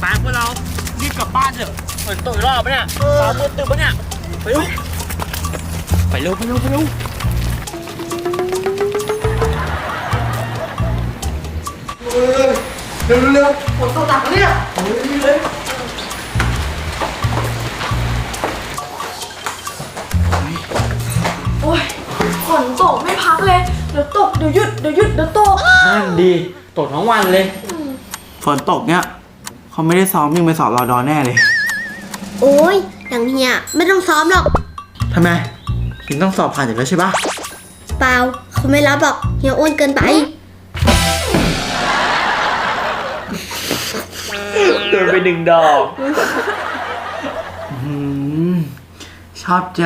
ไปพวกเรารีบกลับบ้านเถอะฝนตกอีกรอบปะเนี่ยฟ้ามืดตึ๊บปะเนี่ยไปเร็วไปเร็วไปเร็วไปเร็วเร็วเร็วฝนตกหนักแล้วเนี่ยโอ้ยฝนตกไม่พักเลย เดี๋ยวตก เดี๋ยวหยุด เดี๋ยวหยุด เดี๋ยวตกนั่นดีตกทั้งวันเลย ฝนตกเนี่ย เขาไม่ได้ซ้อมวิ่งไปสอบรอดอแน่เลยโอ้ยอย่างเฮียไม่ต้องซ้อมหรอก ทำไมถึงต้องสอบผ่านอยู่แล้วใช่ปะเปล่าเขาไม่รับหรอกเฮียอ้วนเกินไป โดนไปหนึ่งดอก ชอบใจ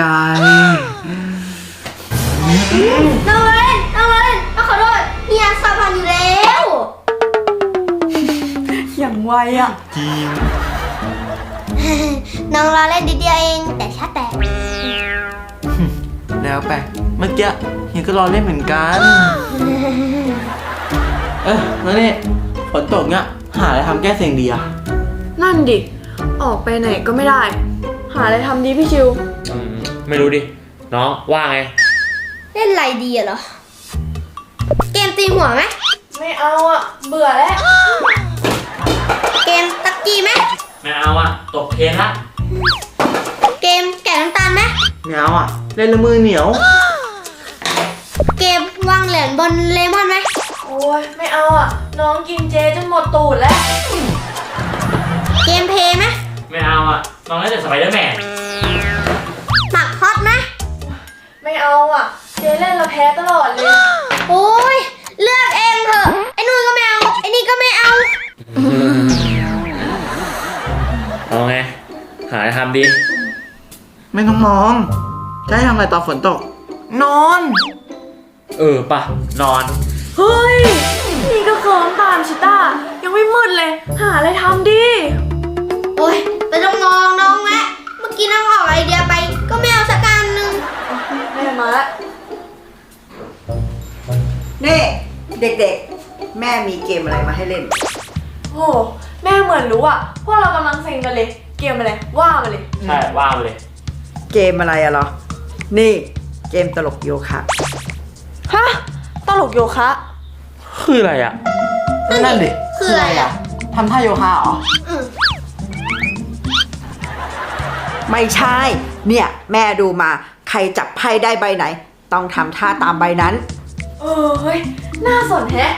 อย่างไวอะจริง น้องรอเล่นดิดเดียวเอง แต่ชาแตกแล้วไป เมื่อกี้เฮียก็รอเล่นเหมือนกัน เอ้ยแล้วนี่ฝนตกเนี่ยหาอะไรทำแก้เสียงดีอะนั่นดิ ออกไปไหนก็ไม่ได้ หาอะไรทำดีพี่ชิวไม่รู้ดิ น้องว่าไง เล่นอะไรดีอะเหรอ เกมตีหัวไหมไม่เอาอะเบื่อแล้ว เกมตักกี้ไหมไม่เอาอะตกเทรนละเกมแกะน้ำตาลไหมไม่เอาอะเล่นแล้วมือเหนียว เกมวางเหรียญบนเลมอนไหมโอ้ยไม่เอาอะ น้องกินเจจนหมดตูดแล้ว เกมเพลย์ไหมไม่เอาอะน้องเล่นแต่สไปเดอร์แมนหมักฮอตไหมไม่เอาอะ เจเล่นแล้วแพ้ตลอดเลย โอ้ยเลือกเองเถอะไอ้นู่นก็ไม่เอาไอ้นี่ก็ไม่เอาเอา หาอะไรทำดี ไม่ต้องมองจะให้ทำอะไรตอนฝนตก นอน เออปะนอน เฮ้ย นี่ก็เคิมตามชิต้า ยังไม่มืดเลย หาอะไรทำดิโอ้ยไม่ต้องมองน้องแม่เมื่อกี้น้องออกไอเดียไป ก็ไม่เอาสักการหนึ่งแม่มาละนี่เด็กๆ แม่มีเกมอะไรมาให้เล่น โอ้แม่เหมือนรู้อะพวกเรากำลังเซ็งกันเลยเกมอะไรว่ามาเลย ใช่ว่ามาเลย เกมอะไรอะเหรอ นี่เกมตลกโยคะฮะตลกโยคะ คืออะไรอะนั่นดิคืออะไรอะ ทำท่าโยคะเหรออืมไม่ใช่ เนี่ย แม่ดูมา ใครจับไพ่ได้ใบไหน ต้องทำท่าตามใบนั้น เออเฮ้ยน่าสนแฮะ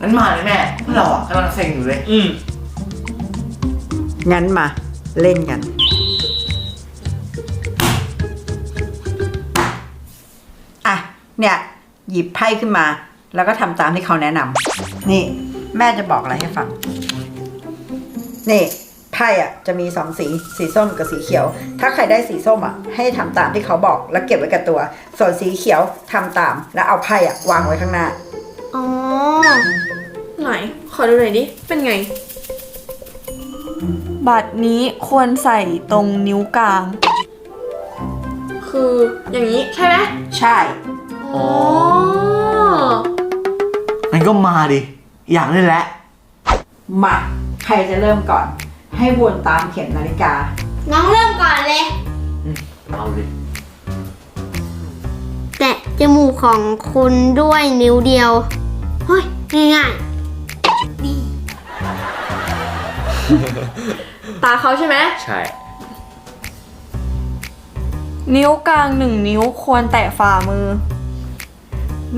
งั้นมาเลยแม่พวกเราอะกำลังเซ็งอยู่เลย อืม งั้นมา เล่นกัน อะ เนี่ย หยิบไพ่ขึ้นมา แล้วก็ทำตามที่เขาแนะนำนี่ แม่จะบอกอะไรให้ฟัง นี่ไพ่อะจะมีสองสี สีส้มกับสีเขียว ถ้าใครได้สีส้มอะ ให้ทำตามที่เขาบอกแล้วเก็บไว้กับตัว ส่วนสีเขียวทำตามแล้วเอาไพ่อะวางไว้ข้างหน้า อ๋อ ไหน ขอดูหน่อยดิ เป็นไง บัตรนี้ควรใส่ตรงนิ้วกลาง คืออย่างนี้ใช่ไหมใช่ อ๋อ มันก็มาดิ อยากเล่นแล้วมาใครจะเริ่มก่อน ให้วนตามเข็มนาฬิกา น้องเริ่มก่อนเลย เอาเลยแตะจมูกของคุณด้วยนิ้วเดียว เฮ้ย ง่าย ตาเขาใช่ไหมใช่ นิ้วกลางหนึ่งนิ้วควรแตะฝ่ามือ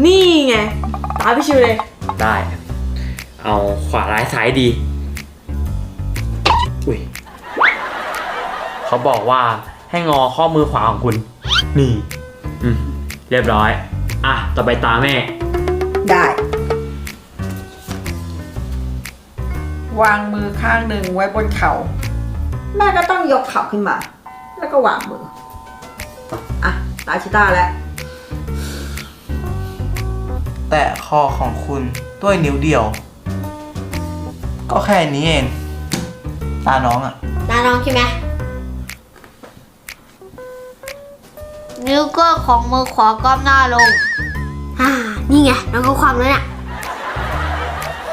นี่ไง ตาพี่ชิวเลย ได้ เอาขวาร้ายซ้ายดี อุ้ย เขาบอกว่าให้งอข้อมือขวาของคุณ นี่ อืม เรียบร้อย อะ ต่อไปตาแม่ ได้ วางมือข้างหนึ่งไว้บนเขา่า แม่ก็ต้องยกเข่าขึ้นมา แล้วก็วางมือ อะ ตาชิต้าแล้ว แต่คอของคุณด้วยนิ้วเดียว ก็แค่นี้เอง ตาน้องอะๆตาน้องใช่ไหมนิ้วก้อยของมือขวาก้มหน้าลง อ่า นี่ไงน้องก็ความแล้วเนี่ย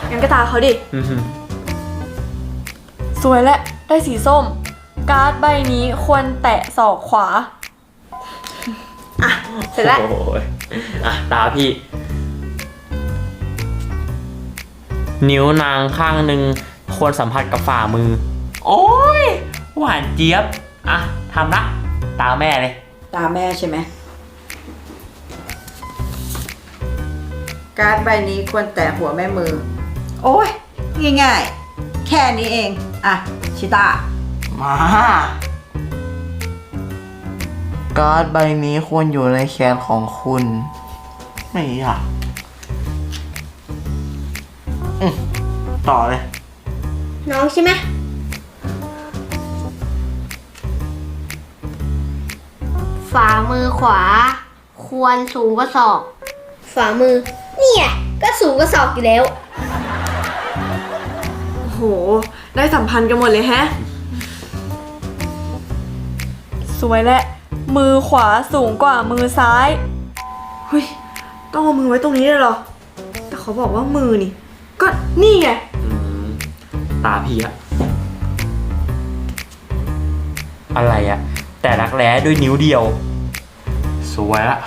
งั้นก็ตาเขาดิอือหือสวยและ ได้สีส้ม การ์ดใบนี้ควรแตะศอกขวา อะ เสร็จแล้ว โอ้ยอะ ตาพี่ นิ้วนางข้างหนึ่งควรสัมผัสกับฝ่ามือ โอ้ย หวานเจี๊ยบ อะทำละตาแม่เลย ตาแม่ใช่ไหม การ์ดใบนี้ควรแตะหัวแม่มือ โอ้ย ง่ายๆ แค่นี้เอง อะ ชิตามาการ์ดใบนี้ควรอยู่ในแขนของคุณ ไม่อยากอืมต่อเลย น้องใช่ไหมฝ่ามือขวา ควรสูงกว่าศอก ฝ่ามือ เนี่ย ก็สูงกว่าศอกอยู่แล้ว โอ้โห ได้สัมพันธ์กันหมดเลยแฮะ สวยและ มือขวาสูงกว่ามือซ้ายเฮ้ยต้องเอามือไว้ตรงนี้เลยเหรอ แต่เขาบอกว่ามือนี่ ก็นี่ไง อืมตาพี่อะอะไรอะแต่รักแร้ด้วยนิ้วเดียว สวยละ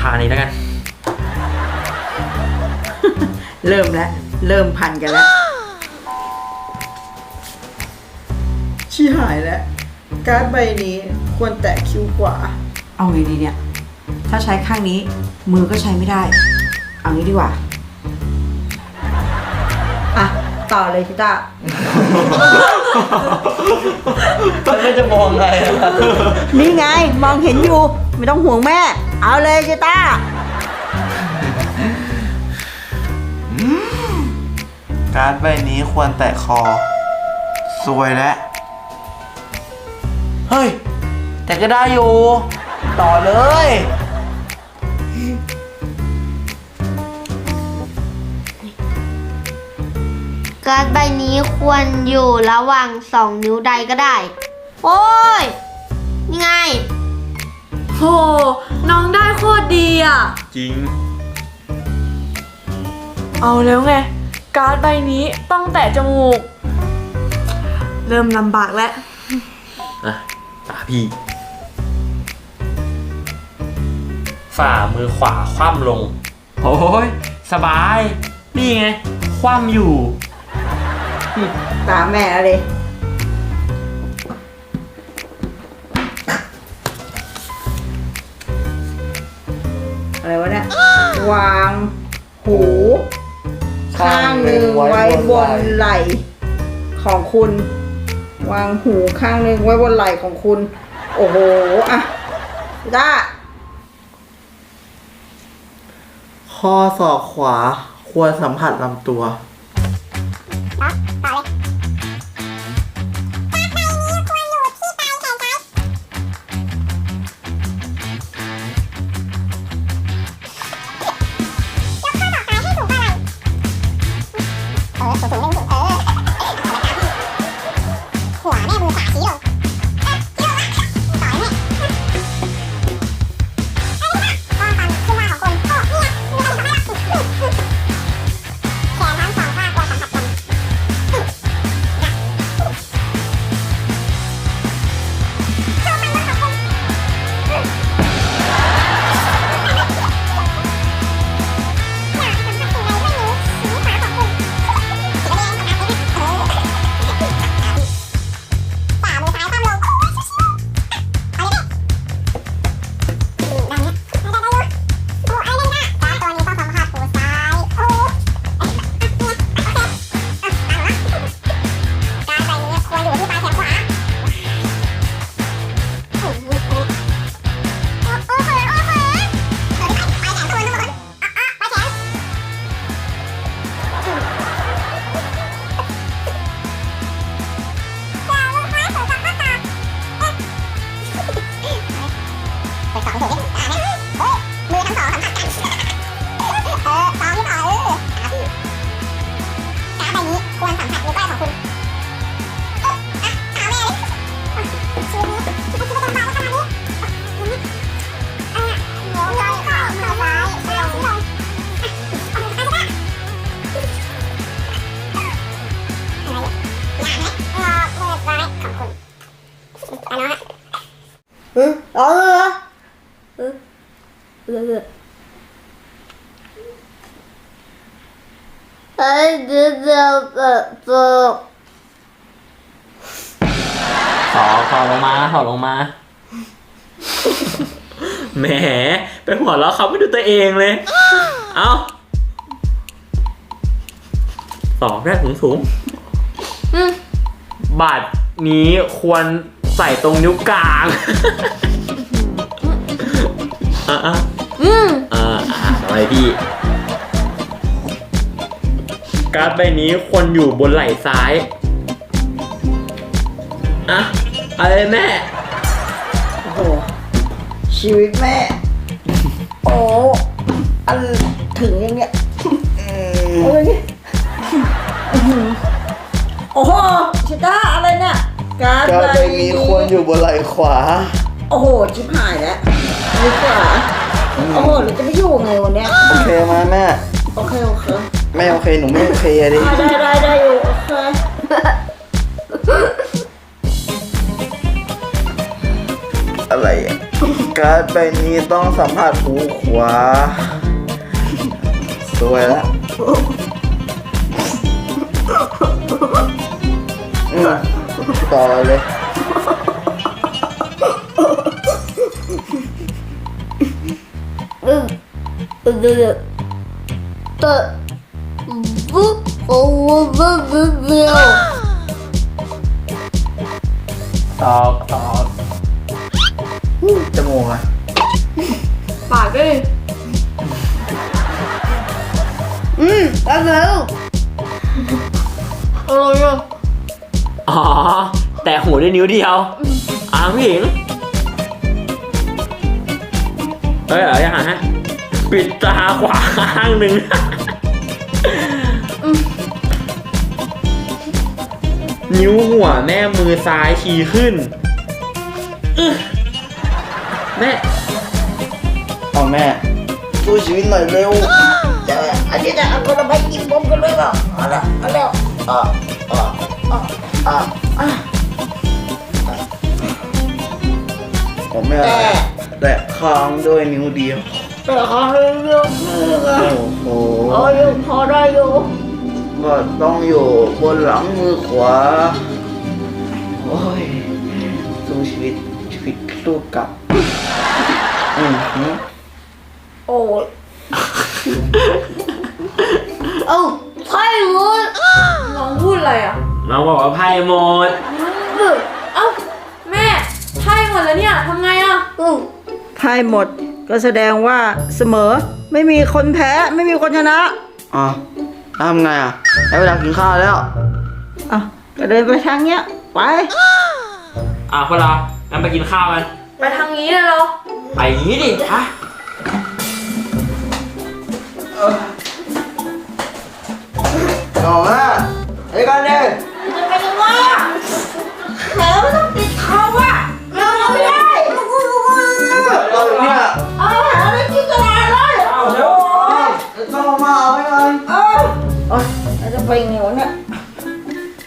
ทานี้แล้วกัน เริ่มแล้ว เริ่มพันกันแล้ว ชี้หายแล้ว การ์ดใบนี้ควรแตะคิ้วขวา เอาไงดีเนี่ย ถ้าใช้ข้างนี้มือก็ใช้ไม่ได้ เอางี้ดีกว่า อะ ต่อเลยชิตามันไม่จะมองไงอะนี่ไงมองเห็นอยู่ ไม่ต้องห่วงแม่ เอาเลยชิตาการ์ดใบนี้ควรแตะคอ สวยแล้ว เฮ้ย แต่ก็ได้อยู่ ต่อเลย การ์ดใบนี้ควรอยู่ระหว่างสองนิ้วใดก็ได้ โอ้ยนี่ไง โห น้องได้โคตรดีอะ จริง เอาแล้วไง การ์ดใบนี้ต้องแตะจมูก เริ่มลำบากแล้ว อะตา พี่ ฝ่ามือขวาคว่ำลง โอ้ยสบาย นี่ไง คว่ำอยู่ ตามแม่แล้วเลยอะไรวะเนี่ย วางหู ข้างหนึ่งไว้บนไหล่ของคุณ วางหูข้างนึงไว้บนไหล่ของคุณ โอ้โหอะได้ข้อศอกขวาควรสัมผัสลำตัว เออเออเอ้เดี๋ยวเดียวเออเออขอขอลงมาขอลงมา แหมไปหัวเราะเขาไม่ดูตัวเองเลย เอาสองแรกสูงสูงๆบัตรนี้ควรใส่ตรงนิ้วกลางอะ อะอืมอ่าอะอะไรพี่ การ์ดใบนี้ควรอยู่บนไหล่ซ้ายอะอะไรแม่ โอ้โห ชีวิตแม่ โอ้อันถึงอย่างเงี้ยโอ้ยอื้อหือโอ้โหชิต้าอะไรเนี่ยการ์ดการ์ดใบนี้ควรอยู่บนไหล่ขวา โอ้โห ชิบหายแล้วดีกว่า โอ้โหหรือจะไม่อยู่ไงวันเนี้ยโอเคไหมแม่ โอเคโอเคไม่โอเคหนูไม่โอเคอะดิอะได้ได้ได้อยู่โอเคอะไรอะการ์ดใบนี้ต้องสัมผัสหูขวา สวยละอืมต่อเลย เออเออเออบุ๊บโอ้บุ๊บบุ๊บเดียวตอกตอกจมูกอะปากด้วยดิอืมแล้วแล้วอร่อยอะอ๋อ แต่หูด้วยนิ้วเดียวอ่าวผู้หญิงเอ้ยเอาอย่างไรฮะ ปิดตาขวาข้างหนึ่งนิ้วหัวแม่มือซ้ายชี้ขึ้นอึ๊ะแม่เอาแม่สู้ชีวิตหน่อยเร็วเดี๋ยวอันนี้จะเอาคนละใบกินผมกันเลยเหรอเอาละเอาแล้วอะอะอะอะอะผมไม่อะไรอะแตะค้างด้วยนิ้วเดียว แต่ขอเรื่องเรื่องมือกันโอ้โหพออยู่พอได้อยู่ก็ต้องอยู่บนหลังมือขวา โอ้ยสู้ชีวิตชีวิตสู้กลับอือหือโอ้ยเอ้าไพ่หมดน้องพูดอะไรอะน้องบอกว่าไพ่หมดเอ้าแม่ไพ่หมดแล้วเนี่ยทำไงอะอืมไพ่หมด ก็แสดงว่าเสมอไม่มีคนแพ้ไม่มีคนชนะอะแล้วทำไงอะได้เวลากินข้าวแล้วอะก็เดินไปทางเนี้ยไปอะพวกเรางั้นไปกินข้าวกันไปทางนี้เลยเหรอไปอย่างนี้ดิฮะเอาละไอ้กันเนี่ยจะไปกันว่าแผลไม่ต้องติดค ไปไงวะเนี่ย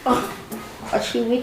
เอาเอาชีวิต